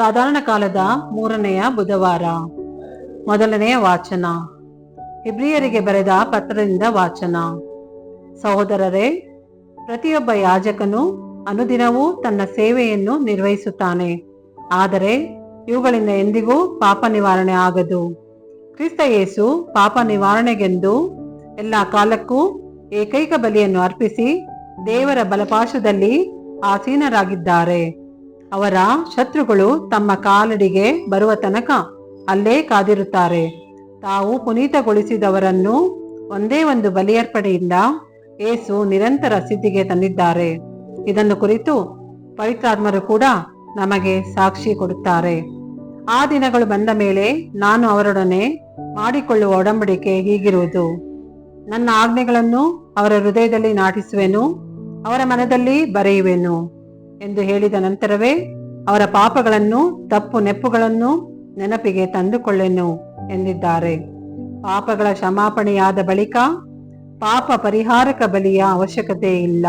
ಸಾಧಾರಣ ಕಾಲದ ಮೂರನೆಯ ಬುಧವಾರ. ಮೊದಲನೆಯ ವಾಚನ. ಇಬ್ರಿಯರಿಗೆ ಬರೆದ ಪತ್ರದಿಂದ ವಾಚನ. ಸಹೋದರರೇ, ಪ್ರತಿಯೊಬ್ಬ ಯಾಜಕನು ಅನುದಿನವೂ ತನ್ನ ಸೇವೆಯನ್ನು ನಿರ್ವಹಿಸುತ್ತಾನೆ. ಆದರೆ, ಇವುಗಳಿಂದ ಎಂದಿಗೂ ಪಾಪ ನಿವಾರಣೆ ಆಗದು. ಕ್ರಿಸ್ತ ಯೇಸು ಪಾಪ ನಿವಾರಣೆಗೆಂದು ಎಲ್ಲ ಕಾಲಕ್ಕೂ ಏಕೈಕ ಬಲಿಯನ್ನು ಅರ್ಪಿಸಿ ದೇವರ ಬಲಪಾಶದಲ್ಲಿ ಆಸೀನರಾಗಿದ್ದಾರೆ. ಅವರ ಶತ್ರುಗಳು ತಮ್ಮ ಕಾಲಡಿಗೆ ಬರುವ ತನಕ ಅಲ್ಲೇ ಕಾದಿರುತ್ತಾರೆ. ತಾವು ಪುನೀತಗೊಳಿಸಿದವರನ್ನು ಒಂದೇ ಒಂದು ಬಲಿಯರ್ಪಡೆಯಿಂದ ಏಸು ನಿರಂತರ ಸ್ಥಿತಿಗೆ ತಂದಿದ್ದಾರೆ. ಇದನ್ನು ಕುರಿತು ಪವಿತ್ರಾತ್ಮರು ಕೂಡ ನಮಗೆ ಸಾಕ್ಷಿ ಕೊಡುತ್ತಾರೆ. ಆ ದಿನಗಳು ಬಂದ ಮೇಲೆ ನಾನು ಅವರೊಡನೆ ಮಾಡಿಕೊಳ್ಳುವ ಒಡಂಬಡಿಕೆ ಹೀಗಿರುವುದು. ನನ್ನ ಆಜ್ಞೆಗಳನ್ನು ಅವರ ಹೃದಯದಲ್ಲಿ ನಾಟಿಸುವೆನು, ಅವರ ಮನದಲ್ಲಿ ಬರೆಯುವೆನು. ಎಂದು ಹೇಳಿದ ನಂತರವೇ ಅವರ ಪಾಪಗಳನ್ನು, ತಪ್ಪು ನೆಪ್ಪುಗಳನ್ನು ನೆನಪಿಗೆ ತಂದುಕೊಳ್ಳೆನು ಎಂದಿದ್ದಾರೆ. ಪಾಪಗಳ ಕ್ಷಮಾಪಣೆಯಾದ ಬಳಿಕ ಪಾಪ ಪರಿಹಾರಕ ಬಲಿಯ ಅವಶ್ಯಕತೆ ಇಲ್ಲ.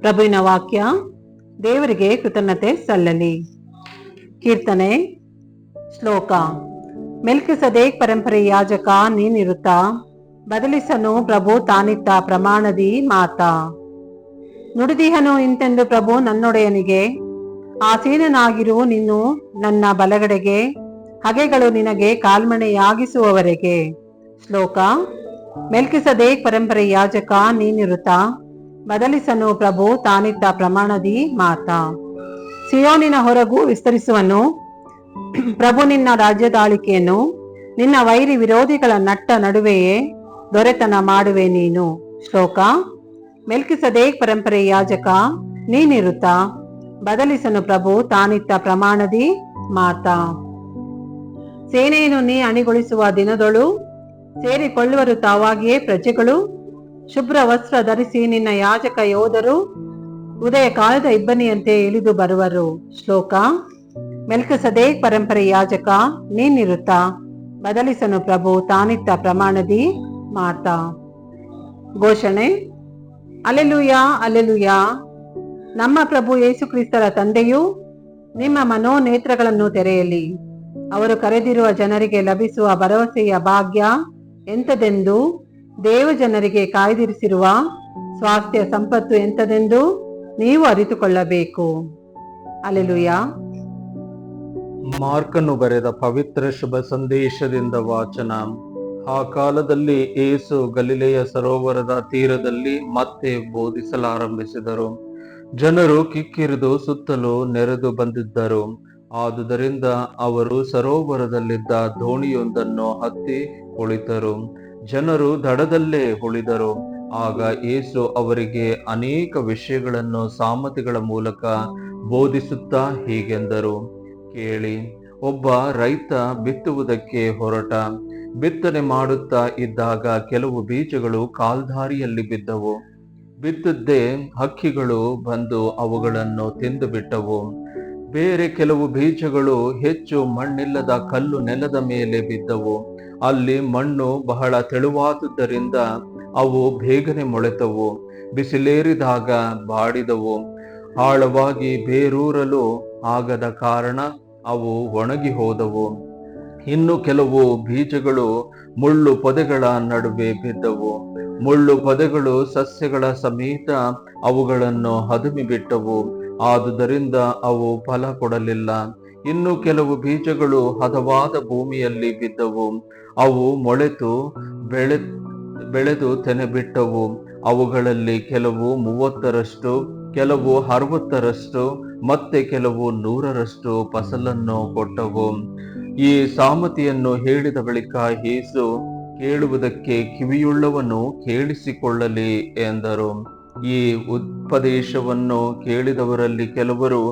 ಪ್ರಭುವಿನ ವಾಕ್ಯ, ದೇವರಿಗೆ ಕೃತಜ್ಞತೆ ಸಲ್ಲಲಿ. ಕೀರ್ತನೆ, ಶ್ಲೋಕ. ಮೆಲ್ಕಿಸದೇಕ್ ಪರಂಪರೆ ಯಾಜಕ ನೀನಿರುತ್ತಾ, ಬದಲಿಸನು ಪ್ರಭು ತಾನಿತ್ತ ಪ್ರಮಾಣದಿ ಮಾತಾ. ನುಡಿದಿಹನು ಇಂತೆಂದು ಪ್ರಭು ನನ್ನೊಡೆಯನಿಗೆ ಆಸೀನನಾಗಿರು ನೀನು ನನ್ನ ಬಲಗಡೆಗೆ, ಹಗೆಗಳು ನಿನಗೆ ಕಾಲ್ಮಣೆಯಾಗಿಸುವವರೆಗೆ. ಶ್ಲೋಕ ಮೆಲ್ಕಿಸದೇ ಪರಂಪರೆ ಯಾಜಕ, ನೀನಿರುತ್ತ, ಬದಲಿಸನು ಪ್ರಭು ತಾನಿದ್ದ ಪ್ರಮಾಣದಿ ಮಾತ. ಸಿಯೋನಿನ ಹೊರಗೂ ವಿಸ್ತರಿಸುವನು, ಪ್ರಭು ನಿನ್ನ ರಾಜ್ಯದಾಳಿಕೆಯನ್ನು, ನಿನ್ನ ವೈರಿ ವಿರೋಧಿಗಳ ನಟ್ಟ ನಡುವೆಯೇ ದೊರೆತನ ಮಾಡುವೆ ನೀನು. ಶ್ಲೋಕ ಮೆಲ್ಕಿಸದೇಕ್ ಪರಂಪರೆ ಯಾಜಕ, ನೀನಿರುತ್ತಾ. ಬದಲಿಸನು ಪ್ರಭು, ತಾನಿತ್ತ ಪ್ರಮಾಣದಿ ಮಾತಾ. ಸೇನೆಯನ್ನು ನೀ ಅಣಿಗೊಳಿಸುವ ದಿನದೊಳು ಸೇರಿಕೊಳ್ಳುವರು ತಾವಾಗಿಯೇ ಪ್ರಜೆಗಳು. ಶುಭ್ರ ವಸ್ತ್ರ ಧರಿಸಿ ನಿನ್ನ ಯಾಜಕ ಯೋಧರು ಉದಯ ಕಾಲದ ಇಬ್ಬನಿಯಂತೆ ಇಳಿದು ಬರುವರು. ಶ್ಲೋಕ, ಮೆಲ್ಕಸದೇಕ್ ಪರಂಪರೆ ಯಾಜಕ, ನೀನಿರುತ್ತಾ. ಬದಲಿಸನು ಪ್ರಭು, ತಾನಿತ್ತ ಪ್ರಮಾಣದಿ ಮಾತಾ. ಘೋಷಣೆ ಅಲೆಲುಯ ಅಲೆಲುಯ ನಮ್ಮ ಪ್ರಭು ಯೇಸು ಕ್ರಿಸ್ತರ ತಂದೆಯು ನಿಮ್ಮ ಮನೋನೇತ್ರಗಳನ್ನು ತೆರೆಯಲಿ. ಅವರು ಕರೆದಿರುವ ಜನರಿಗೆ ಲಭಿಸುವ ಭರವಸೆಯ ಭಾಗ್ಯ ಎಂತದೆಂದು ದೇವ ಜನರಿಗೆ ಕಾಯ್ದಿರಿಸಿರುವ ಸ್ವಾಸ್ಥ್ಯ ಸಂಪತ್ತು ಎಂತದೆಂದು ನೀವು ಅರಿತುಕೊಳ್ಳಬೇಕು. ಅಲೆಲುಯ ಮಾರ್ಕನ್ನು ಬರೆದ ಪವಿತ್ರ ಶುಭ ಸಂದೇಶದಿಂದ ವಾಚನ. ಆ ಕಾಲದಲ್ಲಿ ಏಸು ಗಲಿಲೆಯ ಸರೋವರದ ತೀರದಲ್ಲಿ ಮತ್ತೆ ಬೋಧಿಸಲಾರಂಭಿಸಿದರು. ಜನರು ಕಿಕ್ಕಿರಿದು ಸುತ್ತಲೂ ನೆರೆದು ಬಂದಿದ್ದರು. ಆದುದರಿಂದ ಅವರು ಸರೋವರದಲ್ಲಿದ್ದ ದೋಣಿಯೊಂದನ್ನು ಹತ್ತಿ ಕುಳಿತರು. ಜನರು ದಡದಲ್ಲೇ ಉಳಿದರು. ಆಗ ಏಸು ಅವರಿಗೆ ಅನೇಕ ವಿಷಯಗಳನ್ನು ಸಾಮತಿಗಳ ಮೂಲಕ ಬೋಧಿಸುತ್ತಾ ಹೀಗೆಂದರು. ಕೇಳಿ ಒಬ್ಬ ರೈತ ಬಿತ್ತುವುದಕ್ಕೆ ಹೊರಟ. ಬಿತ್ತನೆ ಮಾಡುತ್ತಾ ಇದ್ದಾಗ ಕೆಲವು ಬೀಜಗಳು ಕಾಲ್ದಾರಿಯಲ್ಲಿ ಬಿದ್ದವು. ಬಿದ್ದದ್ದೇ ಹಕ್ಕಿಗಳು ಬಂದು ಅವುಗಳನ್ನು ತಿಂದು ಬಿಟ್ಟವು ಬೇರೆ ಕೆಲವು ಬೀಜಗಳು ಹೆಚ್ಚು ಮಣ್ಣಿಲ್ಲದ ಕಲ್ಲು ನೆಲದ ಮೇಲೆ ಬಿದ್ದವು. ಅಲ್ಲಿ ಮಣ್ಣು ಬಹಳ ತೆಳುವಾದುದರಿಂದ ಅವು ಬೇಗನೆ ಮೊಳೆತವು. ಬಿಸಿಲೇರಿದಾಗ ಬಾಡಿದವು. ಆಳವಾಗಿ ಬೇರೂರಲು ಆಗದ ಕಾರಣ ಅವು ಒಣಗಿ ಹೋದವು. ಇನ್ನು ಕೆಲವು ಬೀಜಗಳು ಮುಳ್ಳು ಪೊದೆಗಳ ನಡುವೆ ಬಿದ್ದವು. ಮುಳ್ಳು ಪೊದೆಗಳು ಸಸ್ಯಗಳ ಸಮೇತ ಅವುಗಳನ್ನು ಹದುಮಿ ಬಿಟ್ಟವು ಆದುದರಿಂದ ಅವು ಫಲ ಕೊಡಲಿಲ್ಲ. ಇನ್ನು ಕೆಲವು ಬೀಜಗಳು ಹದವಾದ ಭೂಮಿಯಲ್ಲಿ ಬಿದ್ದವು. ಅವು ಮೊಳೆತು ಬೆಳೆ, ಬೆಳೆದು ತೆನೆ ಬಿಟ್ಟವು ಅವುಗಳಲ್ಲಿ ಕೆಲವು ಮೂವತ್ತರಷ್ಟು, ಕೆಲವು ಅರವತ್ತರಷ್ಟು, ಮತ್ತೆ ಕೆಲವು ನೂರರಷ್ಟು ಫಸಲನ್ನು ಕೊಟ್ಟವು. ಈ ಸಾಮತಿಯನ್ನು ಹೇಳಿದ ಬಳಿಕ ಯೇಸು ಕೇಳುವುದಕ್ಕೆ ಕಿವಿಯುಳ್ಳವನು ಕೇಳಿಸಿಕೊಳ್ಳಲಿ ಎಂದರು. ಈ ಉಪದೇಶವನ್ನು ಕೇಳಿದವರಲ್ಲಿ ಕೆಲವರು,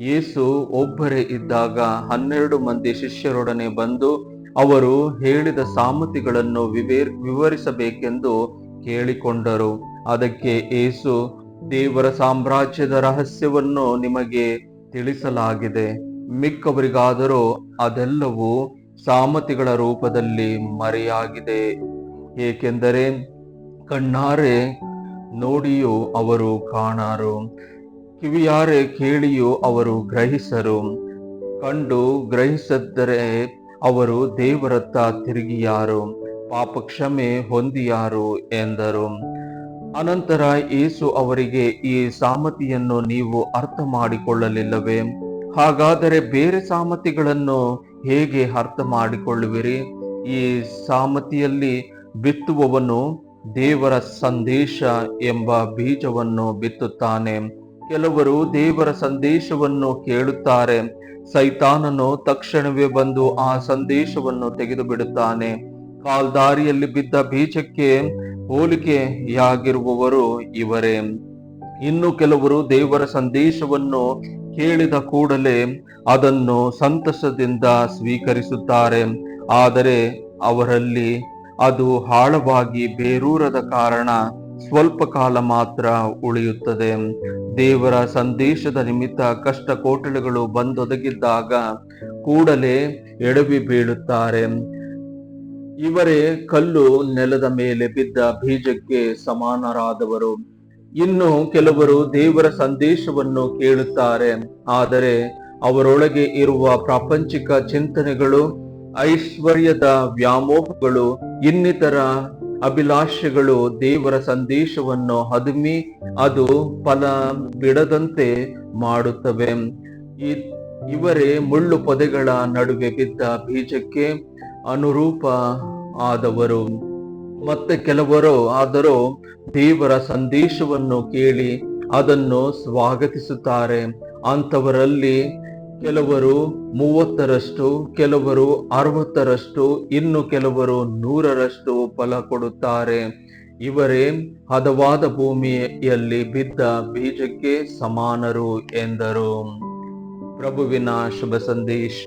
ಯೇಸು ಒಬ್ಬರೇ ಇದ್ದಾಗ ಹನ್ನೆರಡು ಮಂದಿ ಶಿಷ್ಯರೊಡನೆ ಬಂದು ಅವರು ಹೇಳಿದ ಸಾಮತಿಗಳನ್ನು ವಿವೇರ್, ವಿವರಿಸಬೇಕೆಂದು ಕೇಳಿಕೊಂಡರು. ಅದಕ್ಕೆ ಏಸು, ದೇವರ ಸಾಮ್ರಾಜ್ಯದ ರಹಸ್ಯವನ್ನು ನಿಮಗೆ ತಿಳಿಸಲಾಗಿದೆ. ಮಿಕ್ಕವರಿಗಾದರೂ ಅದೆಲ್ಲವೂ ಸಾಮತಿಗಳ ರೂಪದಲ್ಲಿ ಮರೆಯಾಗಿದೆ. ಏಕೆಂದರೆ ಕಣ್ಣಾರೆ ನೋಡಿಯೂ ಅವರು ಕಾಣಾರು. ಕಿವಿಯಾರೆ ಕೇಳಿಯೂ ಅವರು ಗ್ರಹಿಸರು. ಕಂಡು ಗ್ರಹಿಸದ್ದರೆ ಅವರು ದೇವರತ್ತ ತಿರುಗಿಯಾರು. ಪಾಪ ಕ್ಷಮೆ ಹೊಂದಿಯಾರು ಎಂದರು. ಅನಂತರ ಯೇಸು ಅವರಿಗೆ ಈ ಸಾಮತಿಯನ್ನು ನೀವು ಅರ್ಥ ಮಾಡಿಕೊಳ್ಳಲಿಲ್ಲವೇ ಹಾಗಾದರೆ ಬೇರೆ ಸಾಮತಿಗಳನ್ನು ಹೇಗೆ ಅರ್ಥ ಮಾಡಿಕೊಳ್ಳುವಿರಿ ಈ ಸಾಮತಿಯಲ್ಲಿ ಬಿತ್ತುವವನು ದೇವರ ಸಂದೇಶ ಎಂಬ ಬೀಜವನ್ನು ಬಿತ್ತುತ್ತಾನೆ. ಕೆಲವರು ದೇವರ ಸಂದೇಶವನ್ನು ಕೇಳುತ್ತಾರೆ. ಸೈತಾನನು ತಕ್ಷಣವೇ ಬಂದು ಆ ಸಂದೇಶವನ್ನು ತೆಗೆದು ಬಿಡುತ್ತಾನೆ ಕಾಲ್ದಾರಿಯಲ್ಲಿ ಬಿದ್ದ ಬೀಜಕ್ಕೆ ಹೋಲಿಕೆಯಾಗಿರುವವರು ಇವರೇ. ಇನ್ನು ಕೆಲವರು ದೇವರ ಸಂದೇಶವನ್ನು ಕೇಳಿದ ಕೂಡಲೇ ಅದನ್ನು ಸಂತಸದಿಂದ ಸ್ವೀಕರಿಸುತ್ತಾರೆ. ಆದರೆ ಅವರಲ್ಲಿ ಅದು ಆಳವಾಗಿ ಬೇರೂರದ ಕಾರಣ ಸ್ವಲ್ಪ ಕಾಲ ಮಾತ್ರ ಉಳಿಯುತ್ತದೆ. ದೇವರ ಸಂದೇಶದ ನಿಮಿತ್ತ ಕಷ್ಟ ಕೋಟಲೆಗಳು ಬಂದೊದಗಿದ್ದಾಗ ಕೂಡಲೇ ಎಡವಿ ಬೀಳುತ್ತಾರೆ. ಇವರೇ ಕಲ್ಲು ನೆಲದ ಮೇಲೆ ಬಿದ್ದ ಬೀಜಕ್ಕೆ ಸಮಾನರಾದವರು. ಇನ್ನು ಕೆಲವರು ದೇವರ ಸಂದೇಶವನ್ನು ಕೇಳುತ್ತಾರೆ. ಆದರೆ ಅವರೊಳಗೆ ಇರುವ ಪ್ರಾಪಂಚಿಕ ಚಿಂತನೆಗಳು, ಐಶ್ವರ್ಯದ ವ್ಯಾಮೋಹಗಳು, ಇನ್ನಿತರ ಅಭಿಲಾಷೆಗಳು ದೇವರ ಸಂದೇಶವನ್ನು ಹದುಮಿ ಅದು ಫಲ ಬಿಡದಂತೆ ಮಾಡುತ್ತವೆ. ಇವರೇ ಮುಳ್ಳು ಪೊದೆಗಳ ನಡುವೆ ಬಿದ್ದ ಬೀಜಕ್ಕೆ ಅನುರೂಪ ಆದವರು. ಮತ್ತೆ ಕೆಲವರು ಆದರೂ ದೇವರ ಸಂದೇಶವನ್ನು ಕೇಳಿ ಅದನ್ನು ಸ್ವಾಗತಿಸುತ್ತಾರೆ. ಅಂಥವರಲ್ಲಿ ಕೆಲವರು ಮೂವತ್ತರಷ್ಟು, ಕೆಲವರು ಅರವತ್ತರಷ್ಟು, ಇನ್ನು ಕೆಲವರು ನೂರರಷ್ಟು ಫಲ ಕೊಡುತ್ತಾರೆ. ಇವರೇ ಹದವಾದ ಭೂಮಿಯಲ್ಲಿ ಬಿದ್ದ ಬೀಜಕ್ಕೆ ಸಮಾನರು ಎಂದರು. ಪ್ರಭುವಿನ ಶುಭ ಸಂದೇಶ.